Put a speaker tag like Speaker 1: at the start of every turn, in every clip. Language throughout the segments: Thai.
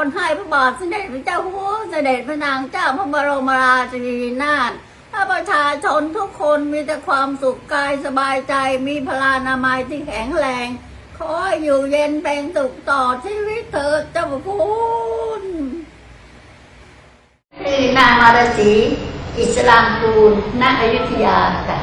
Speaker 1: รให้พระบาทสมเด็จพระเจ้าหัวเสด็จพระนางเจ้าพระบรมราชินีนาถถ้าประชาชนทุกคนมีแต่ความสุขกายสบายใจมีพลานามัยที่แข็งแรง ขออยู่เย็นเป็นสุขต่อชีวิตเถิดเจ้าพระคุณคือนางมารสีอิสลามกูลณอยุธยาค่ะ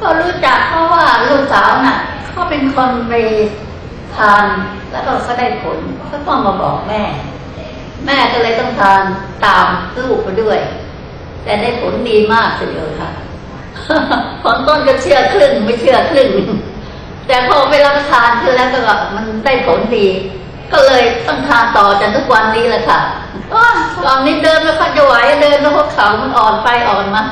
Speaker 1: ก็รู้จักเพราะว่าลูกสาวน่ะเขาเป็นคนไปทาน แล้วก็เขาได้ผลก็ต้องมาบอกแม่ แม่ก็เลยต้องทานตามลูกไปด้วย แต่ได้ผลดีมากทีเดียวค่ะผลต้นก็เชื่อครึ่งไม่เชื่อครึ่งแต่พอไปรับประทานขึ้นแล้วก็มันได้ผลดี ก็เลยต้องทานต่อจนทุกวันนี้แหละค่ะตอนนี้เดินไม่ค่อยจะไหวเดินแล้วพวกเขามันอ่อนไปอ่อนมา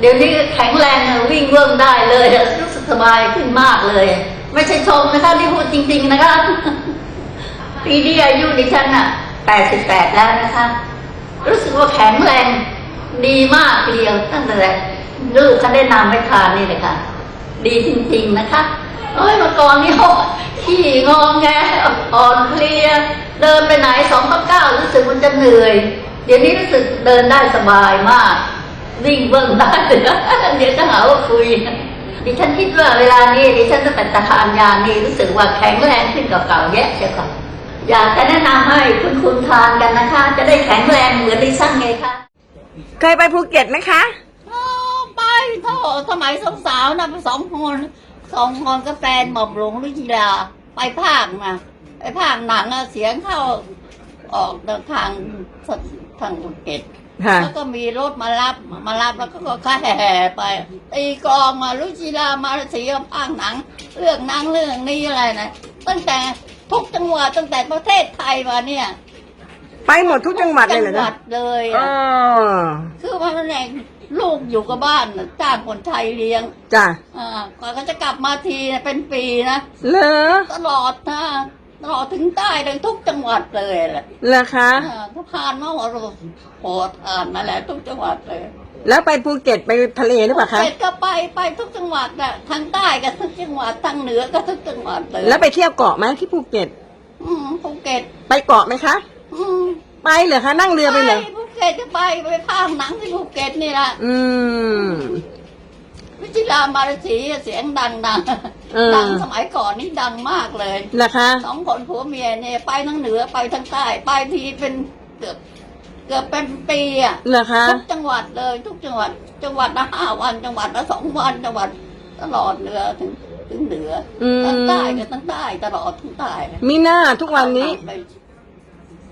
Speaker 1: เดี๋ยวนี้แข็งแรงวิ่งเวิ่งได้เลยรู้สึกสบายขึ้นมากเลย ไม่ใช่ชมนะคะที่พูดจริง ๆ นะคะปีนี้อายุดิฉันอะแปดสิบแปดแล้วนะคะ รู้สึกว่าแข็งแรงดีมากเดียวตั้งแต่ลูกเขาได้นำไปทานนี่เลยค่ะ ดีจริง ๆนะคะเอ้ยมื่อก่อนนี่โอ้ขี้งองแงอ่อนเพลียเดินไปไหนสองก้ารู้สึกมันจะเหนื่อย เดี๋ยวนี้รู้สึกเดินได้สบายมากวิ่งเบิ้งได้เดี๋ยวจะหาว่าคุย ดิฉันคิดว่าเวลานี้ดิฉันจะเป็นตาทานยานี่รู้สึกว่าแข็งแรงขึ้นกว่าเก่าแยะใช่ค่ะอยากจะแนะนำให้คุณคุณทานกันนะคะ จะได้แข็งแรงเหมือนดิฉันไงคะ
Speaker 2: เคยไปภูเก็ตไหมคะ
Speaker 1: อ๋อไปโทษสมัยสาวๆนะสองคนสองคนก็แฟนหม่อมหลวงลุจิลาไปภาคมาไปภาคหนังอะเสียงเข้าออกทางทางภูเก็ต
Speaker 2: ค่ะ
Speaker 1: แล้วก็มีรถมารับมารับแล้วก็ก็แห่ไปตีกลองมาลุจิลามาสีภาคหนัง เรื่องหนังเรื่องนี้อะไรนะตั้งแต่ทุกจังหวัดตั้งแต่ประเทศไทยมาเนี่ย
Speaker 2: ไปหมดทุกจังหวัดเลยเหรอ
Speaker 1: จังห
Speaker 2: จ๊ะ
Speaker 1: วัดเลย
Speaker 2: อ๋
Speaker 1: อะ
Speaker 2: อ
Speaker 1: คือว่ามันเองลูกอยู่กับบ้านน่ะจ้างคนไทยเลี้ยง
Speaker 2: จ้ะ
Speaker 1: อ่ากว่าเขาจะกลับมาทีเนี่ยเป็นปีนะ
Speaker 2: เหรอ
Speaker 1: ตลอดนะ ตลอดถึงใต้เลยทุกจังหวัดเลยแหละ
Speaker 2: เหรอคะ
Speaker 1: อ่าก็ผ่านมาหมดโหผ่านมาแล้วทุกจังหวัดเลย
Speaker 2: แล้วไปภูเก็ตไปทะเลหรือเปล่าคะ
Speaker 1: เสร็จก็ไปไปทุกจังหวัดอะทางใต้ก็ทุกจังหวัดทางเหนือก็ทุกจังหวัดเลย
Speaker 2: แล้วไปเที่ยวเกาะไหมที่ภูเก็ต
Speaker 1: อืมภูเก็ต
Speaker 2: ไปเกาะไหมคะ
Speaker 1: อืม
Speaker 2: ไปเหรอคะนั่งเรือไปเหรอ
Speaker 1: ภูเก็ตจะไปไปภาคหนังที่ภูเก็ตนี่แหละ
Speaker 2: อืม
Speaker 1: วิ จิลามาราศีเสียงดังดัง
Speaker 2: เออ
Speaker 1: ดังสมัยก่อนนี่ดังมากเลย
Speaker 2: เหรอคะ
Speaker 1: สองคนผัวเมียเนี่ยไปทั้งเหนือไปทั้งใต้ไปทีเป็นเกือบเกือบเป็นปีอะ
Speaker 2: เหรอคะ
Speaker 1: ทุกจังหวัดเลย ทุกจังหวัด จังหวัดละห้าวันจังหวัดละสองวันจังหวัดตลอดเหนือถึงถึงเหนือ
Speaker 2: อืม
Speaker 1: ทั้งใต้ก็ทั้งใต้ตลอดทั้งใต้
Speaker 2: มีหน้าทุกวันนี้
Speaker 1: ไป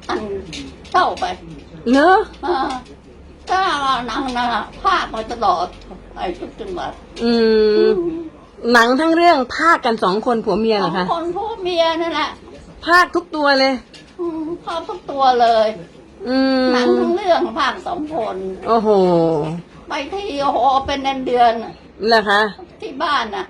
Speaker 1: อันเข้าไป
Speaker 2: เนอะ
Speaker 1: อ่า ถ้าหนังนะภาคมาตลอดไปทุกจังหวัด
Speaker 2: อืม หนังทั้งเรื่องภาคกันสองคนผัวเมียเหร
Speaker 1: อ
Speaker 2: องคะ
Speaker 1: คนผัวเมียนั่นแหละ
Speaker 2: ภาคทุกตัวเลย
Speaker 1: อืมภาคทุกตัวเลย
Speaker 2: อืม
Speaker 1: หนังทั้งเรื่องภาคสองคน
Speaker 2: โอ้โห
Speaker 1: ไปที่โอ้โหเป็นเดือนเดือนน่ะ
Speaker 2: เหรอคะ
Speaker 1: ที่บ้านน่ะ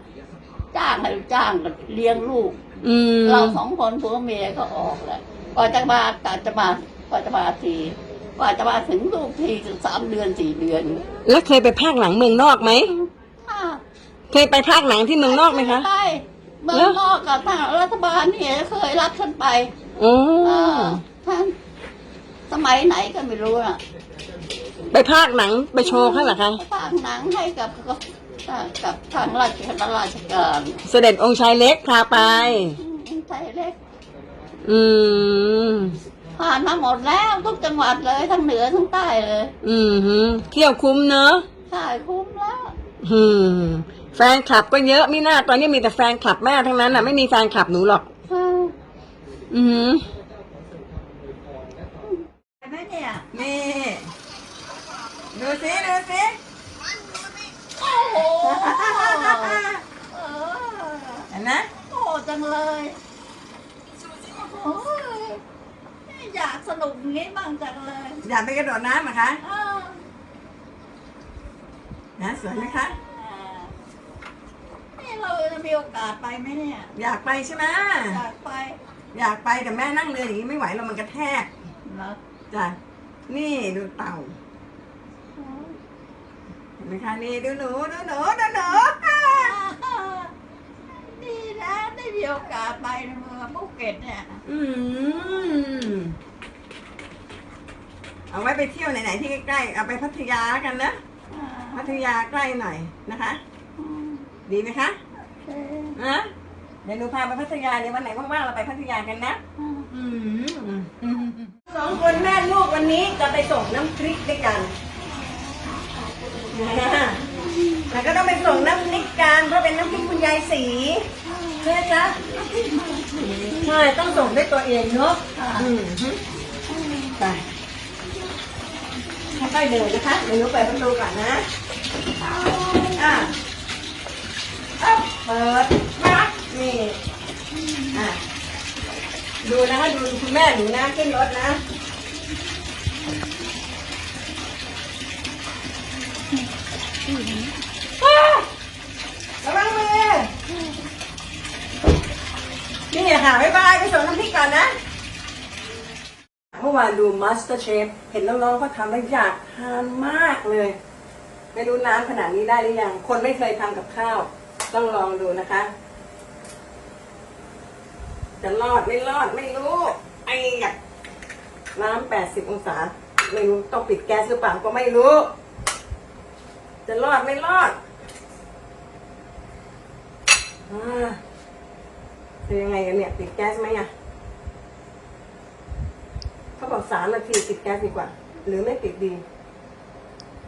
Speaker 1: จ้างให้จ้างก็เลี้ยงลูก
Speaker 2: อืม
Speaker 1: เราสองคนผัวเมียก็ออกแหละกว่าจะมากว่าจะมากว่าจะมาที ว่าจะมาถึงลูกทีถึงสามเดือนสี่เดือน
Speaker 2: แล้วเคยไปภาคหนังเมืองนอกไหม
Speaker 1: อ่า
Speaker 2: เคยไปภาคหนังที่เมืองนอกไหมคะ
Speaker 1: ไปเมืองนอกกับทางรัฐบาลเนี่ยเคยรับฉันไป
Speaker 2: โอ้
Speaker 1: อ่าท่านสมัยไหนก็ไม่รู้น่ะ
Speaker 2: ไปภาคหนังไปโชว์เขาเหรอคะ
Speaker 1: สร้างหนังให้กับกับกับทางราชการราชการ
Speaker 2: เสด็จองค์ชายเล็กพาไป
Speaker 1: ใจเล็ก
Speaker 2: อืม
Speaker 1: ผ่านมาหมดแล้วทุกจังหวัดเลยทั้งเหนือทั้งใต้เลย
Speaker 2: อืมฮึเที่ยวคุ้มเนอะ
Speaker 1: ใช่คุ้มแล้ว
Speaker 2: อืม แฟนคลับก็เยอะไม่น่าตอนนี้มีแต่แฟนคลับแม่ทั้งนั้นน่ะไม่มีแฟนคลับหนูหรอก
Speaker 1: อืม
Speaker 2: อืม
Speaker 1: เห็นไหมเนี่ย
Speaker 2: นี่ ดูสิดูสิ
Speaker 1: โอ้โหเออ
Speaker 2: เห็นนะ
Speaker 1: โอ้จังเลยโอ้ย อยากสนุกอย่างนี้บ้างจังเลย
Speaker 2: อยากไปกระโดดน้ำเหรอคะ
Speaker 1: เออ
Speaker 2: นะสวยไหมคะ
Speaker 1: นี่เราจะมีโอกาสไปไหมเนี่ย
Speaker 2: อยากไปใช่ไหม
Speaker 1: อยากไป
Speaker 2: อยากไปแต่แม่นั่งเรืออย่างนี้ไม่ไหวเรามันกระแทก
Speaker 1: เหรอ
Speaker 2: จ้ะนี่ดูเต่าเห็นไหมคะนี่ดูหนูดูหนูดูหนู
Speaker 1: ดีนะได้มีโอกาสไปเมืองภูเก็ตเนี่ย
Speaker 2: อืม เอาไว้ไปเที่ยวไหนๆที่ใกล้ๆเอาไปพัทยากันนะพัทยาใกล้หน่อยนะคะ ดีไหมคะนะเดี๋ยวหนูพาไปพัทยาเดี๋ยววันไหนว่างๆเราไปพัทยากันนะสองคนแม่ลูกวันนี้จะไปส่งน้ำพริกด้วยกันแล้วก็ต้องไปส่งน้ำพริกกันเพราะเป็นน้ำพริกคุณยายสีใช่ไหมจ๊ะใช่ต้องส่งด้วยตัวเองเนาะอืมไป ค่อยๆเดินนะคะเดี๋ยวหนูเปิดประตูก่อนนะอะอ๊บเปิดมานี่อะดูนะคะดูคุณแม่หนูนะขึ้นรถนะระวังมือนี่ค่ะบ๊ายบายไปส่งน้ำพริกก่อนนะ มื่อวานดู Master Chef เห็นน้องๆเขาทำแล้วอยากทานมากเลย ไม่รู้น้ำขนาดนี้ได้หรือยัง คนไม่เคยทำกับข้าว ต้องลองดูนะคะ จะรอดไม่รอดไม่รู้ ไอ้ยากน้ำแปดสิบองศา ไม่รู้ต้องปิดแก๊สหรือเปล่าก็ไม่รู้ จะรอดไม่รอดอ่าจะยังไงกันเนี่ย ปิดแก๊สไหมอะ เขาบอกสามนาทีปิดแก๊สดีกว่า หรือไม่ปิดดี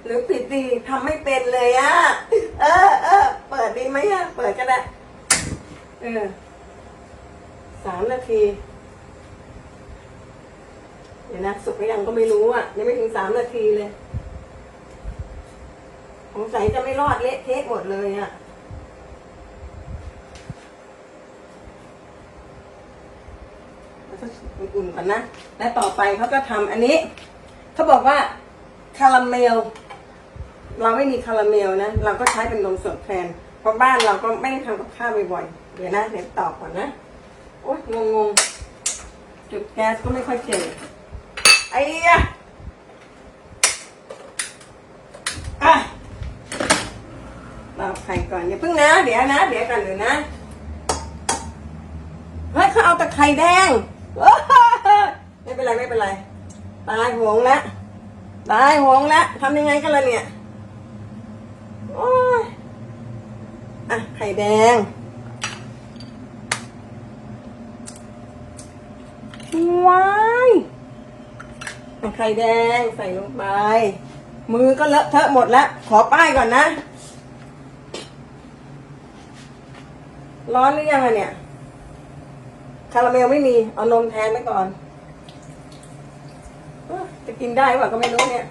Speaker 2: หรือปิดดีทำไม่เป็นเลยอะเออเออเปิดดีไหมอะเปิดก็ได้เออสามนาทีเดี๋ยวนะสุกหรือยังก็ไม่รู้อะยังไม่ถึงสามนาทีเลยสงสัยจะไม่รอดเละเทะหมดเลยอะ แล้ว ก็อุ่นๆก่อนนะ และต่อไปเขาก็ทำอันนี้ เขาบอกว่าคาราเมล เราไม่มีคาราเมลนะ เราก็ใช้เป็นนมสดแทน เพราะบ้านเราก็ไม่ได้ทำกับข้าวบ่อยๆ เดี๋ยวนะเดี๋ยวตอบก่อนนะ โอ๊ยงงๆ จุดแก๊สก็ไม่ค่อยเจอไอ้ยะอะเราไข่ก่อนอย่าเพิ่งนะ เดี๋ยวนะ เดี๋ยวก่อนเดี๋ยวนะเฮ้ยเขาเอาแต่ไข่แดง ไม่เป็นไรไม่เป็นไร ตายหงแล้วตายหงแล้วทำยังไงกันล่ะเนี่ยโอ้ยอะไข่แดงว้ายไข่แดงใส่ลงไป มือก็เลอะเทอะหมดแล้ว ขอป้ายก่อนนะ ร้อนหรือยังอะเนี่ย คาราเมลไม่มี เอานมแทนไปก่อนจะกินได้ป่ะก็ไม่รู้เนี่ย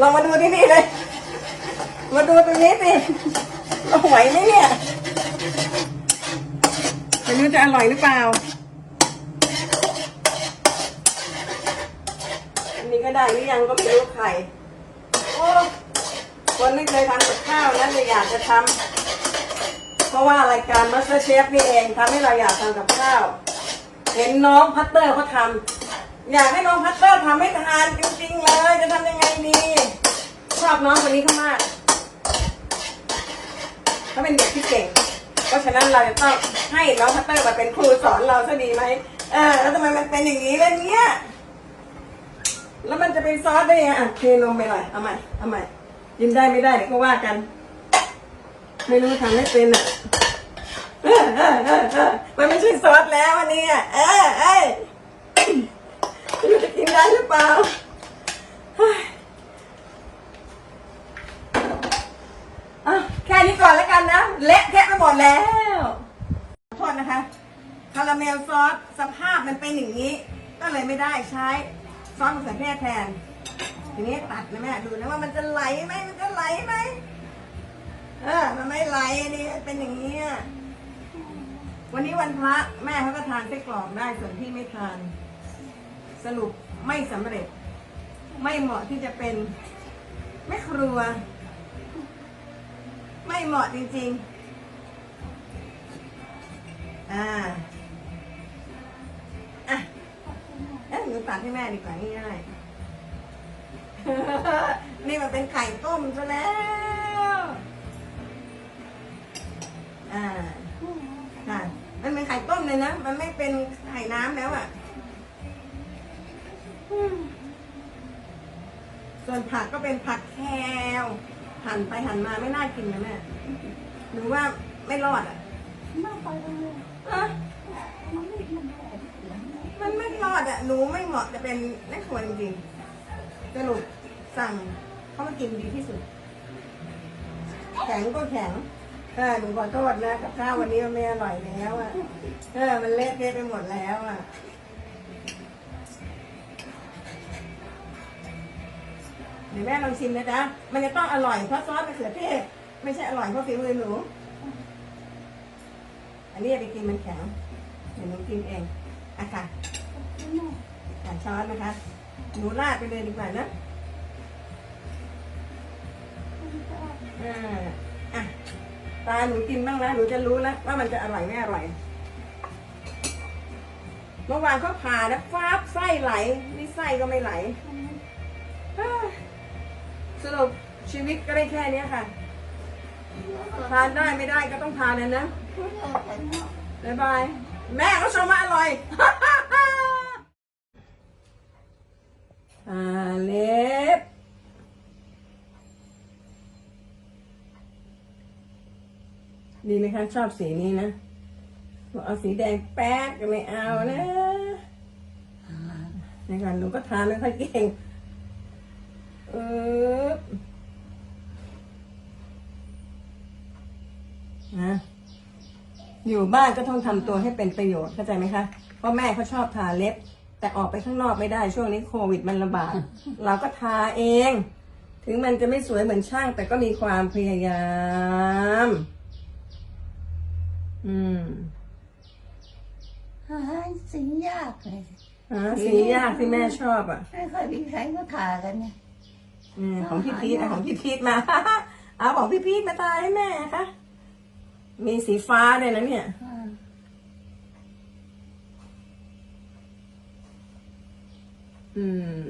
Speaker 2: ลองมาดูที่นี่เลย มาดูตรงนี้สิเราไหวไหมเนี่ยไม่รู้จะอร่อยหรือเปล่า อันนี้ก็ได้หรือยังก็ไม่รู้ไข่โอ้คนไม่เคยทำกับข้าวนั้นเลยอยากจะทำ เพราะว่ารายการ Master Chef นี่เองทำให้เราอยากทำกับข้าว เห็นน้องพัตเตอร์เขาทำอยากให้น้องพัตเตอร์ทำให้ทานจริงๆเลยจะทำยังไงดีชอบน้องคนนี้เขามากเขาเป็นเด็กที่เก่งเพราะฉะนั้นเราจะต้องให้น้องพัตเตอร์มาเป็นครูสอนเราซะดีไหมเออแล้วทำไมมันเป็นอย่างนี้ล่ะเนี่ยแล้วมันจะเป็นซอสได้ยังไงอะเทนมไปหน่อยเอาใหม่เอาใหม่กินได้ไม่ได้เดี๋ยวก็ว่ากัน ไม่รู้ทำไม่เป็นอะเออออออออมันไม่ใช่ซอสแล้วอันนี้อะเออเอ้ยไม่รู้จะกินได้หรือเปล่าแค่นี้ก่อนแล้วกันนะ เละเทะไปหมดแล้วขอโทษนะคะ คาราเมลซอสสภาพมันเป็นอย่างนี้ ก็เลยไม่ได้ใช้ซอสมะเขือเทศแทน ทีนี้ตัดนะแม่ดูนะว่ามันจะไหลไหมมันจะไหลไหม เออ มันไม่ไหลนี่เป็นอย่างนี้วันนี้วันพระแม่เขาก็ทานไส้กรอกได้ส่วนที่ไม่ทาน สรุปไม่สำเร็จ ไม่เหมาะที่จะเป็นแม่ครัว ไม่เหมาะจริง ๆ อ่าอะเอ๊ะหนูตัดให้แม่ดีกว่าง่ายๆ นี่มันเป็นไข่ต้มซะแล้ว อ่าค่ะมันเป็นไข่ต้มเลยนะ มันไม่เป็นไข่น้ำแล้วอะ ส่วนผักก็เป็นผักแคลหั่นไปหั่นมาไม่น่ากินนะแม่หนูว่าไม่รอดอะ
Speaker 1: ไม่ไปเลย
Speaker 2: อะ
Speaker 1: มันไม่มันไม่
Speaker 2: มันไม่รอดอะ หนูไม่เหมาะจะเป็นแม่ครัวจริงๆสรุปสั่งเขามากินดีที่สุด แข็งก็แข็งเออหนูขอโทษนะกับข้าววันนี้มันไม่อร่อยแล้วอะเออมันเละเทะไปหมดแล้วอะเดี๋ยวแม่ลองชิมนะจ๊ะมันจะต้องอร่อยเพราะซอสมะเขือเทศไม่ใช่อร่อยเพราะฝีมือหนู อันนี้อย่าไปกินมันแข็งเดี๋ยวหนูกินเองอะค่ะอะช้อนนะคะ หนูราดไปเลยดีกว่านะอ่าอะ ตาหนูกินบ้างนะหนูจะรู้แล้วว่ามันจะอร่อยไม่อร่อย เมื่อวานเขาผ่านะฟ้าบไส้ไหลนี่ไส้ก็ไม่ไหลสรุปชีวิตก็ได้แค่เนี้ยค่ะ ทานได้ไม่ได้ก็ต้องทานนะนะบายบาย แม่ก็ชมว่าอร่อยอ่าเล็บ ดีไหมคะชอบสีนี้นะบอกเอาสีแดงแป๊ดก็ไม่เอานะในการหนูก็ทานไม่ค่อยเก่งเออนะอยู่บ้านก็ต้องทำตัวให้เป็นประโยชน์เข้าใจไหมคะ เพราะแม่เขาชอบทาเล็บ แต่ออกไปข้างนอกไม่ได้ช่วงนี้โควิดมันระบาด เราก็ทาเอง ถึงมันจะไม่สวยเหมือนช่าง แต่ก็มีความพยายาม อืม
Speaker 1: หาสิ่งยากเลย
Speaker 2: หาสียากที่แม่ชอบอะ
Speaker 1: ไม่ค่อยมีใครก็ทากันเนี่ย
Speaker 2: อืมของพี่พีทอะของพี่พีทมา เอาของพี่พีทมาตายให้แม่คะมีสีฟ้าด้วยนะเนี่ย
Speaker 1: อ่า
Speaker 2: อืม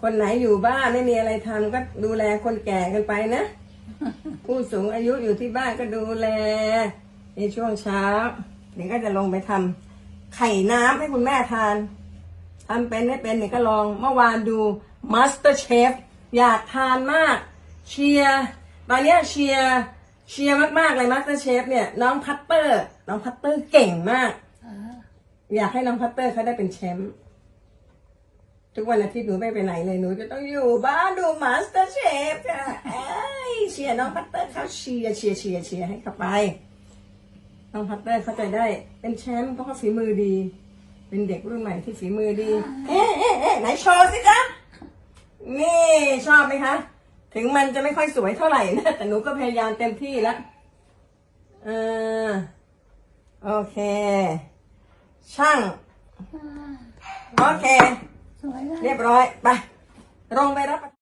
Speaker 2: คนไหนอยู่บ้านไม่มีอะไรทำก็ดูแลคนแก่กันไปนะ ผู้สูงอายุอยู่ที่บ้านก็ดูแล ในช่วงเช้าเดี๋ยวก็จะลงไปทำไข่น้ำให้คุณแม่ทานทำเป็นไม่เป็นเนี่ยก็ลองเมื่อวานดู Master Chef อยากทานมาก เชียร์ตอนเนี้ยเชียร์เชียร์มากๆเลย Master Chef เนี่ย น้องพัตเตอร์ น้องพัตเตอร์เก่งมาก
Speaker 1: อ่า
Speaker 2: อยากให้น้องพัตเตอร์เขาได้เป็นแชมป์ทุกวันอาทิตย์หนูไม่ไปไหนเลยหนูจะต้องอยู่บ้านดูมาสเตอร์เชฟค่ะเอ้ยเชียร์น้องพัตเตอร์เขาเชียร์เชียร์เชียร์เชียร์ให้เขาไป น้องพัตเตอร์เขาจะได้ เป็นแชมป์เพราะเขาฝีมือดี เป็นเด็กรุ่นใหม่ที่ฝีมือดี เอ๊ะเอ๊ะเอ๊ะไหนโชว์สิคะนี่ชอบไหมคะ ถึงมันจะไม่ค่อยสวยเท่าไหร่นะ แต่หนูก็พยายามเต็มที่แล้วเออโอเค ช่าง
Speaker 1: อ่า
Speaker 2: โอเค
Speaker 1: สวยเลย
Speaker 2: เรียบร้อย ไปลงไปรับประ